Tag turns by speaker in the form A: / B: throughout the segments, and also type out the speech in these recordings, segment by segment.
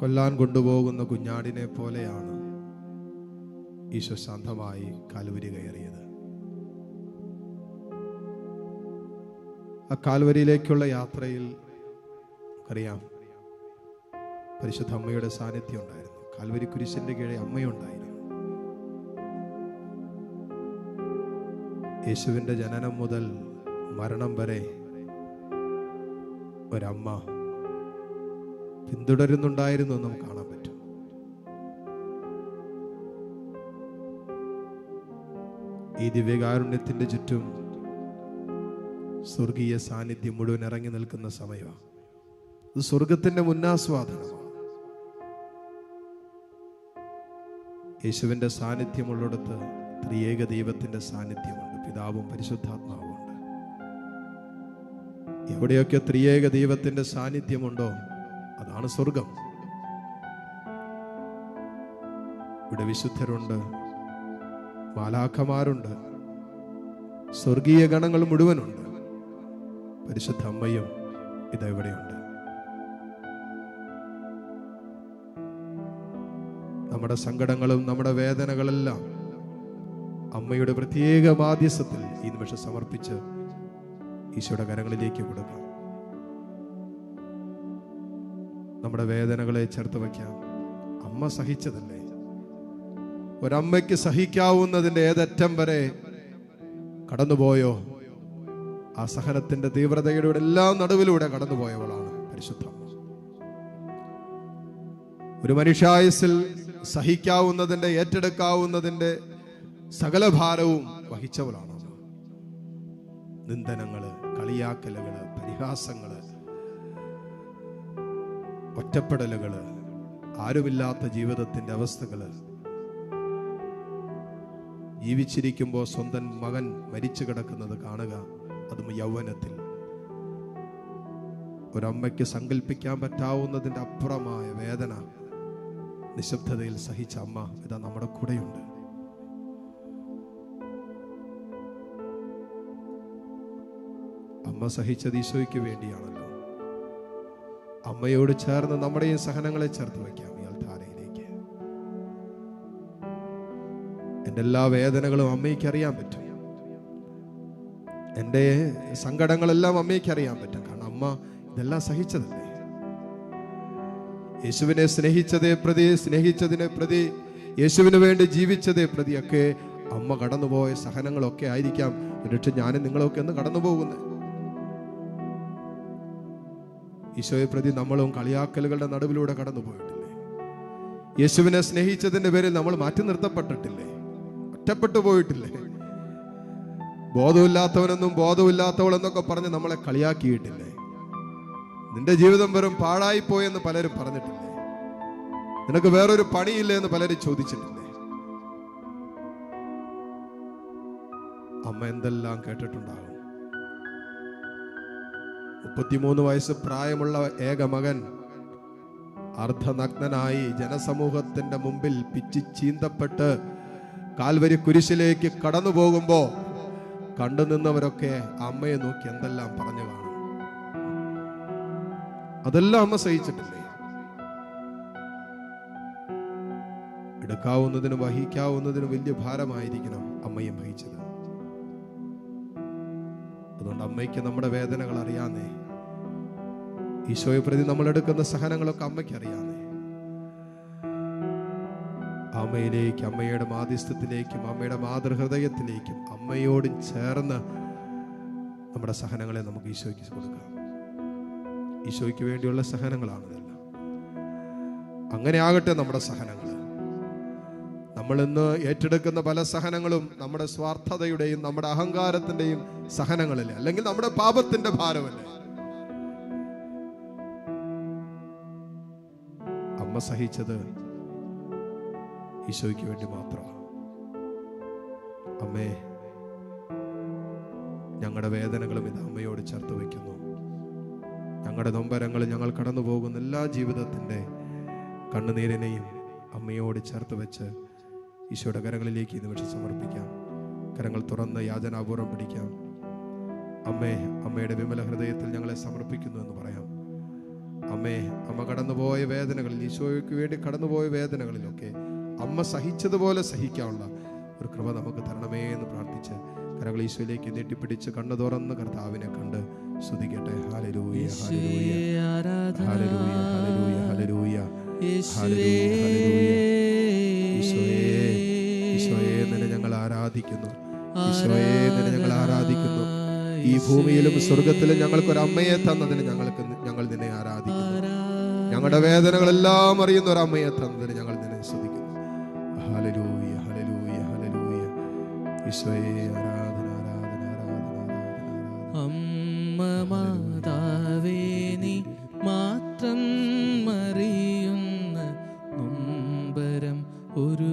A: കൊല്ലാൻ കൊണ്ടുപോകുന്ന കുഞ്ഞാടിനെ പോലെയാണ് ഈശോ ശാന്തമായി കാൽവരി കയറിയത്. ആ കാൽവരിയിലേക്കുള്ള യാത്രയിൽ അറിയാം പരിശുദ്ധ അമ്മയുടെ സാന്നിധ്യം ഉണ്ടായിരുന്നു. കാൽവരി കുരിശിന്റെ കീഴെ അമ്മയുണ്ടായിരുന്നു. യേശുവിന്റെ ജനനം മുതൽ മരണം വരെ ഒരമ്മ പിന്തുടരുന്നുണ്ടായിരുന്നു നമുക്ക് കാണാൻ പറ്റും. ഈ ദിവ്യകാരുണ്യത്തിന്റെ ചുറ്റും സ്വർഗീയ സാന്നിധ്യം മുഴുവൻ ഇറങ്ങി നിൽക്കുന്ന സമയമാണ്. ഇത് സ്വർഗത്തിന്റെ മുന്നാസ്വാദനമാണ്. യേശുവിന്റെ സാന്നിധ്യമുള്ളിടത്ത് ത്രിയേക ദൈവത്തിന്റെ സാന്നിധ്യമുണ്ട്. പിതാവും പരിശുദ്ധാത്മാവും ഉണ്ട് എവിടെയൊക്കെ ത്രിയേക ദൈവത്തിന്റെ സാന്നിധ്യമുണ്ടോ അതാണ് സ്വർഗം. ഇവിടെ വിശുദ്ധരുണ്ട് മാലാഖമാരുണ്ട് സ്വർഗീയ ഗണങ്ങൾ മുഴുവനുണ്ട്. പരിശുദ്ധ അമ്മയും ഇതെവിടെയുണ്ട് നമ്മുടെ സങ്കടങ്ങളും നമ്മുടെ വേദനകളെല്ലാം അമ്മയുടെ പ്രത്യേക മാധ്യസ്ഥത്തിൽ ഈ നിമിഷം സമർപ്പിച്ച് ഈശോയുടെ കരങ്ങളിലേക്ക് കൊടുക്കാം. നമ്മുടെ വേദനകളെ ചേർത്ത് വയ്ക്കാം അമ്മ സഹിച്ചതല്ലേ ഒരമ്മയ്ക്ക് സഹിക്കാവുന്നതിന്റെ ഏതറ്റം വരെ കടന്നുപോയോ ആ സഹനത്തിന്റെ തീവ്രതയുടെ എല്ലാ നടുവിലൂടെ കടന്നുപോയവളാണ് പരിശുദ്ധ. ഒരു മനുഷ്യായുസിൽ സഹിക്കാവുന്നതിന്റെ ഏറ്റെടുക്കാവുന്നതിന്റെ സകല ഭാരവും വഹിച്ചവളാണ്. നിന്ദനങ്ങൾ കളിയാക്കലുകൾ പരിഹാസങ്ങൾ ഒറ്റപ്പെടലുകൾ ആരുമില്ലാത്ത ജീവിതത്തിന്റെ അവസ്ഥകൾ. ജീവിച്ചിരിക്കുമ്പോൾ സ്വന്തം മകൻ മരിച്ചു കിടക്കുന്നത് കാണുക അതും യൗവനത്തിൽ. ഒരമ്മയ്ക്ക് സങ്കല്പിക്കാൻ പറ്റാവുന്നതിന്റെ അപ്പുറമായ വേദന നിശബ്ദതയിൽ സഹിച്ച അമ്മ ഇതാ നമ്മുടെ കൂടെയുണ്ട്. അമ്മ സഹിച്ചത് ഈശോയ്ക്ക് വേണ്ടിയാണല്ലോ. അമ്മയോട് ചേർന്ന് നമ്മുടെയും സഹനങ്ങളെ ചേർത്ത് വയ്ക്കാം. ഈ അൽത്താരയിലേക്ക്. എന്റെ എല്ലാ വേദനകളും അമ്മയ്ക്ക് അറിയാൻ പറ്റും. എന്റെ സങ്കടങ്ങളെല്ലാം അമ്മയ്ക്ക് അറിയാൻ പറ്റും. കാരണം അമ്മ ഇതെല്ലാം സഹിച്ചതല്ലേ? യേശുവിനെ സ്നേഹിച്ചതേ പ്രതി സ്നേഹിച്ചതിനെ പ്രതി യേശുവിന് വേണ്ടി ജീവിച്ചതേ പ്രതിയൊക്കെ അമ്മ കടന്നുപോയ സഹനങ്ങളൊക്കെ ആയിരിക്കാം. എന്നിട്ട് ഞാനും നിങ്ങളൊക്കെ ഒന്ന് കടന്നു പോകുന്നത് ഈശോയെ പ്രതി നമ്മളും കളിയാക്കലുകളുടെ നടുവിലൂടെ കടന്നു പോയിട്ടില്ലേ യേശുവിനെ സ്നേഹിച്ചതിന്റെ പേരിൽ നമ്മൾ മാറ്റി നിർത്തപ്പെട്ടിട്ടില്ലേ? ഒറ്റപ്പെട്ടു പോയിട്ടില്ലേ? ബോധമില്ലാത്തവനെന്നും ബോധമില്ലാത്തവളെന്നൊക്കെ പറഞ്ഞ് നമ്മളെ കളിയാക്കിയിട്ടില്ലേ? നിന്റെ ജീവിതം വെറും പാഴായിപ്പോയെന്ന് പലരും പറഞ്ഞിട്ടില്ലേ? നിനക്ക് വേറൊരു പണിയില്ലേ എന്ന് പലരും ചോദിച്ചിട്ടില്ലേ? അമ്മ എന്തെല്ലാം കേട്ടിട്ടുണ്ടാകും? മുപ്പത്തിമൂന്ന് വയസ്സ് പ്രായമുള്ള ഏക മകൻ അർദ്ധനഗ്നനായി ജനസമൂഹത്തിന്റെ മുമ്പിൽ പിച്ചി ചീന്തപ്പെട്ട് കാൽവരി കുരിശിലേക്ക് കടന്നു പോകുമ്പോ കണ്ടു നിന്നവരൊക്കെ അമ്മയെ നോക്കി എന്തെല്ലാം പറഞ്ഞു കാണും. അതെല്ലാം അമ്മ സഹിച്ചിട്ടില്ലേ? എടുക്കാവുന്നതിനും വഹിക്കാവുന്നതിനും വലിയ ഭാരമായിരിക്കണം അമ്മയും വഹിച്ചത്. അതുകൊണ്ട് അമ്മയ്ക്ക് നമ്മുടെ വേദനകൾ അറിയാന്നേ ഈശോയെ പ്രതി നമ്മൾ എടുക്കുന്ന സഹനങ്ങളൊക്കെ അമ്മയ്ക്ക് അറിയാന്നേ അമ്മയിലേക്ക് അമ്മയുടെ മാധ്യസ്ഥത്തിലേക്കും അമ്മയുടെ മാതൃഹൃദയത്തിലേക്കും അമ്മയോടും ചേർന്ന് നമ്മുടെ സഹനങ്ങളെ നമുക്ക് ഈശോയ്ക്ക് കൊടുക്കാം. ഈശോയ്ക്ക് വേണ്ടിയുള്ള സഹനങ്ങളാണ് അങ്ങനെ ആകട്ടെ നമ്മുടെ സഹനങ്ങൾ. നമ്മൾ ഇന്ന് ഏറ്റെടുക്കുന്ന പല സഹനങ്ങളും നമ്മുടെ സ്വാർത്ഥതയുടെയും നമ്മുടെ അഹങ്കാരത്തിന്റെയും സഹനങ്ങളല്ലേ അല്ലെങ്കിൽ നമ്മുടെ പാപത്തിന്റെ ഭാരമല്ലേ? അമ്മ സഹിച്ചത് ഈശോയ്ക്ക് വേണ്ടി മാത്രമാണ്. അമ്മേ ഞങ്ങളുടെ വേദനകളും ഇത് അമ്മയോട് ചേർത്ത് വയ്ക്കുന്നു. ഞങ്ങളുടെ നൊമ്പരങ്ങൾ ഞങ്ങൾ കടന്നു പോകുന്ന എല്ലാ ജീവിതത്തിന്റെ കണ്ണുനീരിനെയും അമ്മയോട് ചേർത്ത് വെച്ച് ഈശോയുടെ കരങ്ങളിലേക്ക് ഈ നിമിഷം സമർപ്പിക്കാം. കരങ്ങൾ തുറന്ന് യാചനാപൂർവം പിടിക്കാം. അമ്മേ അമ്മയുടെ വിമല ഹൃദയത്തിൽ ഞങ്ങളെ സമർപ്പിക്കുന്നു എന്ന് പറയാം. അമ്മേ അമ്മ കടന്നുപോയ വേദനകളിൽ ഈശോയ്ക്ക് വേണ്ടി കടന്നുപോയ വേദനകളിലൊക്കെ അമ്മ സഹിച്ചതുപോലെ സഹിക്കാനുള്ള ഒരു കൃപ നമുക്ക് തരണമേ എന്ന് പ്രാർത്ഥിച്ച് കരകൾ ഈശോയിലേക്ക് നീട്ടിപ്പിടിച്ച് കണ്ണു തുറന്ന് കർത്താവിനെ കണ്ട് സ്തുതിക്കട്ടെ. Hallelujah hallelujah hallelujah hallelujah hallelujah hallelujah ഈശോയെ ഈശോയെ നിന്നെ ഞങ്ങൾ ആരാധിക്കുന്നു. ഈശോയെ നിന്നെ ഞങ്ങൾ ആരാധിക്കുന്നു. ഈ ഭൂമിയിലും സ്വർഗത്തിലും ഞങ്ങൾക്ക് ഒരു അമ്മയെ തന്നതിന് ഞങ്ങൾക്ക് ഞങ്ങൾ നിന്നെ ആരാധിക്കുന്നു. ഞങ്ങളുടെ വേദനകളെല്ലാം അറിയുന്ന ഒരു അമ്മയെ തന്നതിന് ഞങ്ങൾ നിന്നെ ശ്രദ്ധിക്കുന്നു ഹല്ലേലൂയ ഹല്ലേലൂയ ഹല്ലേലൂയ. ഈശോയെ ആരാധന ആരാധന ആരാധന ആരാധന
B: അമ്മ മാതാവേ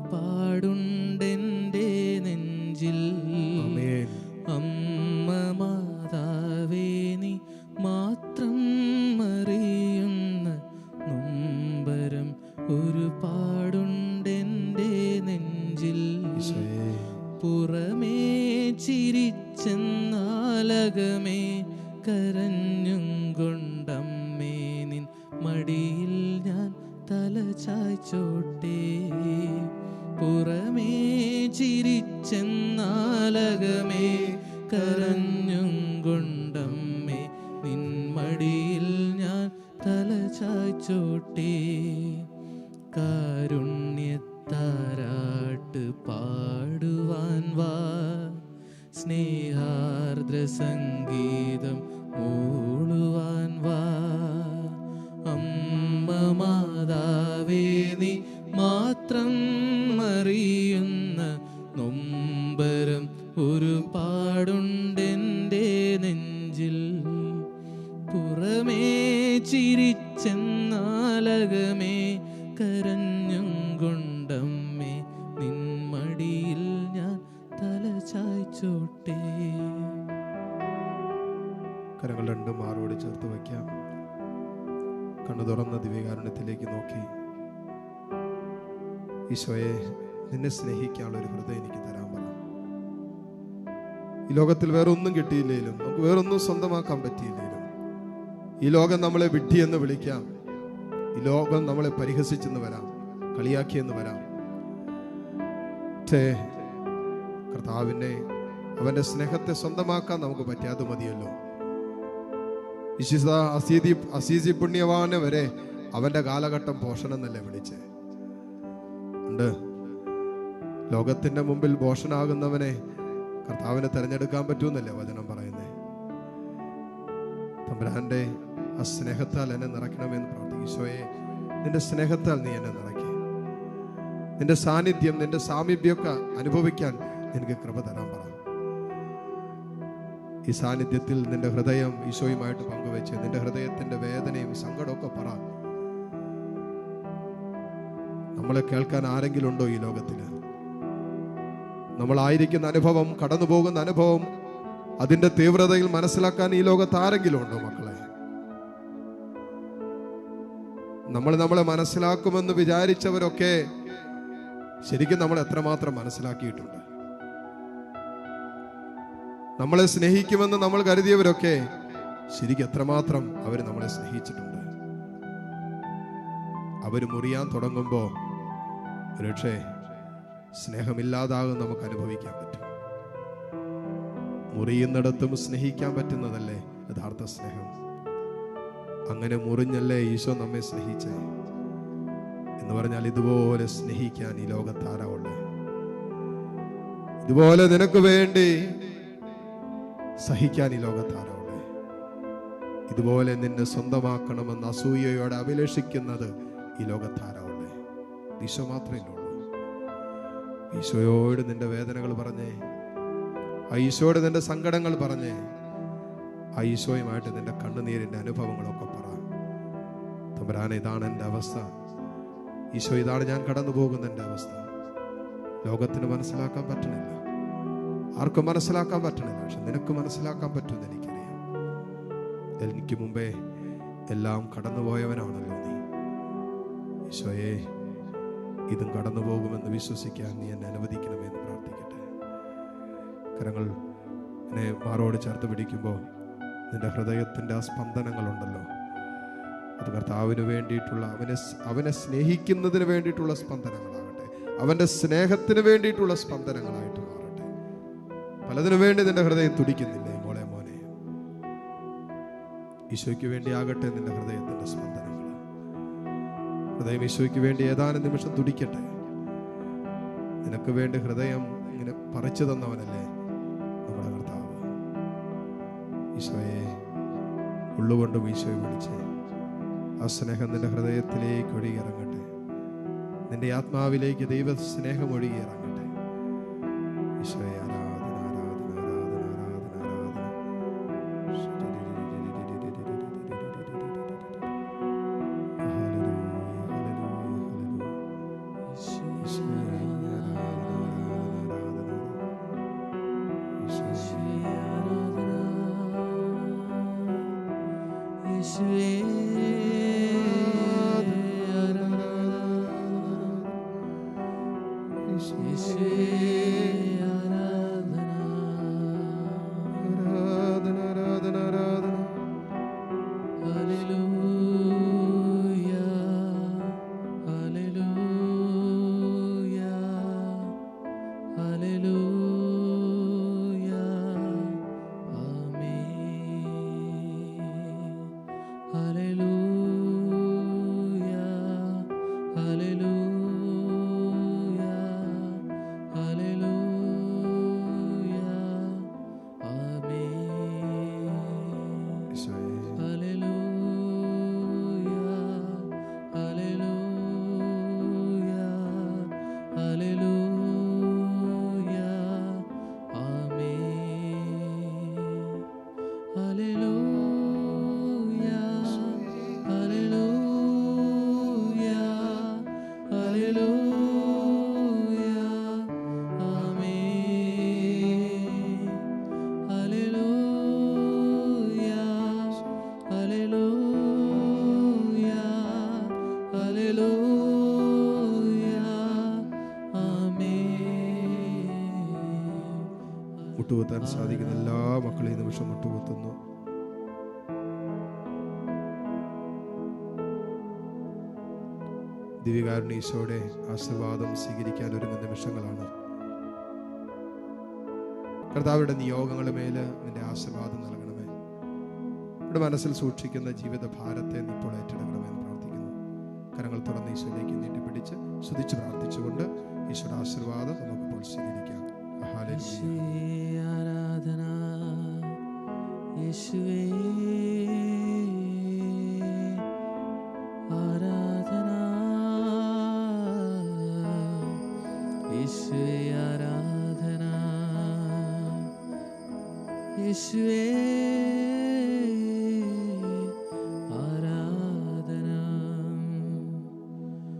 B: ഒരുപാടുണ്ടെന്റെ നെഞ്ചിൽ. അമ്മ മാതാവേ നീ മാത്രം മറിയുന്ന നൊമ്പരം ഒരുപാടുണ്ടെന്റെ നെഞ്ചിൽ.
A: ഈശോയെ.
B: പുറമേ ചിരിച്ചെന്നാലകമേ കരഞ്ഞും കൊണ്ടമ്മേ നിൻ മടിയിൽ ഞാൻ തല ചായ്ച്ചോട്ടെ. പുറമേ ചിരിച്ചെന്നാലകമേ കരഞ്ഞും കൊണ്ടമ്മേ നിൻ മടിയിൽ ഞാൻ തല ചാച്ചോട്ടേ കാരുണ്യത്താരാട്ട് പാടുവാൻ വാ. സ്നേഹാർദ്ര സംഗീതം മൂളുവാൻ
A: കണ്ണു തുറന്ന ദിവ്യകാരുണ്യത്തിലേക്ക് നോക്കി. ഈശോയെ നിന്നെ സ്നേഹിക്കാനുള്ള ഒരു ഹൃദയം എനിക്ക് തരാൻ പറ. ഈ ലോകത്തിൽ വേറെ ഒന്നും കിട്ടിയില്ലേലും നമുക്ക് വേറൊന്നും സ്വന്തമാക്കാൻ പറ്റിയില്ലേലും ഈ ലോകം നമ്മളെ വിഡ്ഢി എന്ന് വിളിക്കാം. ഈ ലോകം നമ്മളെ പരിഹസിച്ചെന്ന് വരാം കളിയാക്കിയെന്ന് വരാം. പക്ഷേ കർത്താവിനെ അവന്റെ സ്നേഹത്തെ സ്വന്തമാക്കാൻ നമുക്ക് പറ്റാതെ മതിയല്ലോ. വിശുദ്ധ അസീതി അസീസി പുണ്യവാന് വരെ അവന്റെ കാലഘട്ടം പോഷണം എന്നല്ലേ വിളിച്ചേ? ഉണ്ട്. ലോകത്തിന്റെ മുമ്പിൽ ഭോഷനാകുന്നവനെ കർത്താവിനെ തിരഞ്ഞെടുക്കാൻ പറ്റുമെന്നല്ലേ വചനം പറയുന്നേ? തമ്പുരാന്റെ ആ സ്നേഹത്താൽ എന്നെ നിറയ്ക്കണമെന്ന് പ്രാർത്ഥിക്കും നിന്റെ സ്നേഹത്താൽ നീ എന്നെ നിറയ്ക്കേ. നിന്റെ സാന്നിധ്യം നിന്റെ സാമീപ്യമൊക്കെ അനുഭവിക്കാൻ എനിക്ക് കൃപ തരാൻ പറ. ഈ സാന്നിധ്യത്തിൽ നിന്റെ ഹൃദയം ഈശോയുമായിട്ട് പങ്കുവെച്ച് നിന്റെ ഹൃദയത്തിന്റെ വേദനയും സങ്കടമൊക്കെ പറ. നമ്മളെ കേൾക്കാൻ ആരെങ്കിലും ഉണ്ടോ ഈ ലോകത്തിൽ നമ്മളായിരിക്കുന്ന അനുഭവം കടന്നു പോകുന്ന അനുഭവം അതിന്റെ തീവ്രതയിൽ മനസ്സിലാക്കാൻ ഈ ലോകത്ത് ആരെങ്കിലും ഉണ്ടോ മക്കളെ? നമ്മൾ നമ്മളെ മനസ്സിലാക്കുമെന്ന് വിചാരിച്ചവരൊക്കെ ശരിക്കും നമ്മൾ എത്രമാത്രം മനസ്സിലാക്കിയിട്ടുണ്ട്? നമ്മളെ സ്നേഹിക്കുമെന്ന് നമ്മൾ കരുതിയവരൊക്കെ ശരിക്കും എത്രമാത്രം അവർ നമ്മളെ സ്നേഹിച്ചിട്ടുണ്ട്. അവർ മുറിയാൻ തുടങ്ങുമ്പോൾ ഒരുപക്ഷെ സ്നേഹമില്ലാതാകും നമുക്ക് അനുഭവിക്കാൻ പറ്റും. മുറിയുന്നിടത്തും സ്നേഹിക്കാൻ പറ്റുന്നതല്ലേ യഥാർത്ഥ സ്നേഹം? അങ്ങനെ മുറിഞ്ഞല്ലേ ഈശോ നമ്മെ സ്നേഹിച്ചേ? എന്ന് പറഞ്ഞാൽ ഇതുപോലെ സ്നേഹിക്കാൻ ഈ ലോകത്താരാവുള്ളേ ഇതുപോലെ നിനക്ക് വേണ്ടി സഹിക്കാൻ ഈ ലോകത്താരാ ഉള്ളേ ഇതുപോലെ നിന്നെ സ്വന്തമാക്കണമെന്ന് അസൂയയോടെ അഭിലഷിക്കുന്നത് ഈ ലോകത്താരാ ഉള്ളേ ഈശോ മാത്രമേ ഉള്ളൂ. ഈശോയോട് നിന്റെ വേദനകൾ പറഞ്ഞേ. ആ നിന്റെ സങ്കടങ്ങൾ പറഞ്ഞേ. ആ ഈശോയുമായിട്ട് നിന്റെ കണ്ണുനീരിന്റെ അനുഭവങ്ങളൊക്കെ പറ. തമ്പരാനെ ഇതാണ് എന്റെ അവസ്ഥ. ഈശോ ഇതാണ് ഞാൻ കടന്നു പോകുന്ന എന്റെ അവസ്ഥ. ലോകത്തിന് മനസ്സിലാക്കാൻ പറ്റണില്ല ആർക്കും മനസ്സിലാക്കാൻ പറ്റണില്ല. പക്ഷെ നിനക്ക് മനസ്സിലാക്കാൻ പറ്റുമെന്ന് എനിക്കറിയാം. എനിക്ക് മുമ്പേ എല്ലാം കടന്നുപോയവനാണല്ലോ നീ. ഈശോയെ ഇതും കടന്നു പോകുമെന്ന് വിശ്വസിക്കാൻ നീ എന്നെ അനുവദിക്കണമെന്ന് പ്രാർത്ഥിക്കട്ടെ. കരങ്ങൾ എന്നെ മാറോട് ചേർത്ത് പിടിക്കുമ്പോൾ നിന്റെ ഹൃദയത്തിന്റെ ആ സ്പന്ദനങ്ങളുണ്ടല്ലോ. അത് കർത്താവിന് വേണ്ടിയിട്ടുള്ള അവനെ അവനെ സ്നേഹിക്കുന്നതിന് വേണ്ടിയിട്ടുള്ള സ്പന്ദനങ്ങളാകട്ടെ. അവന്റെ സ്നേഹത്തിന് വേണ്ടിയിട്ടുള്ള സ്പന്ദനങ്ങളായിട്ട് പലതിനു വേണ്ടി നിന്റെ ഹൃദയം തുടിക്കുന്നില്ലേ മോളെ മോനെ? ഈശോയ്ക്ക് വേണ്ടി ആകട്ടെ നിന്റെ ഹൃദയത്തിന്റെ സ്പന്ദനങ്ങൾ. ഹൃദയം ഈശോയ്ക്ക് വേണ്ടി ഏതാനും നിമിഷം തുടിക്കട്ടെ. നിനക്ക് വേണ്ടി ഹൃദയം ഇങ്ങനെ പറിച്ചു തന്നവനല്ലേ നമ്മുടെ കർത്താവ്? ഈശോയെ ഉള്ളുകൊണ്ടും ഈശോയെ വിളിച്ച് ആ സ്നേഹം നിന്റെ ഹൃദയത്തിലേക്ക് ഒഴുകിയിറങ്ങട്ടെ നിന്റെ ആത്മാവിലേക്ക് ദൈവ സ്നേഹം ഒഴുകിയിറങ്ങട്ടെ Hallelujah. സാധിക്കുന്ന എല്ലാ മക്കളെയും നിമിഷം മുട്ടുകുത്തുന്നു. ദിവ്യകാരുണ്യ ആശീർവാദം സ്വീകരിക്കാൻ ഒരുങ്ങുന്ന നിമിഷങ്ങളാണ്. കർത്താവിയുടെ നിയോഗങ്ങളുടെ മേൽ നിന്റെ ആശീർവാദം നൽകണമേ. ഇവിടെ മനസ്സിൽ സൂക്ഷിക്കുന്ന ജീവിത ഭാരത്തെ ഇപ്പോൾ ഏറ്റെടുക്കണമെന്ന് പ്രാർത്ഥിക്കുന്നു. കരങ്ങൾ തുറന്ന് ഈശോയിലേക്ക് നീട്ടി പിടിച്ച് സ്തുതിച്ച് പ്രാർത്ഥിച്ചുകൊണ്ട് ഈശോയുടെ ആശീർവാദം നമുക്കിപ്പോൾ സ്വീകരിക്കാം.
B: ആരാധന. യേശുവേ യേശുവേ ആരാധന. യേശുവേ.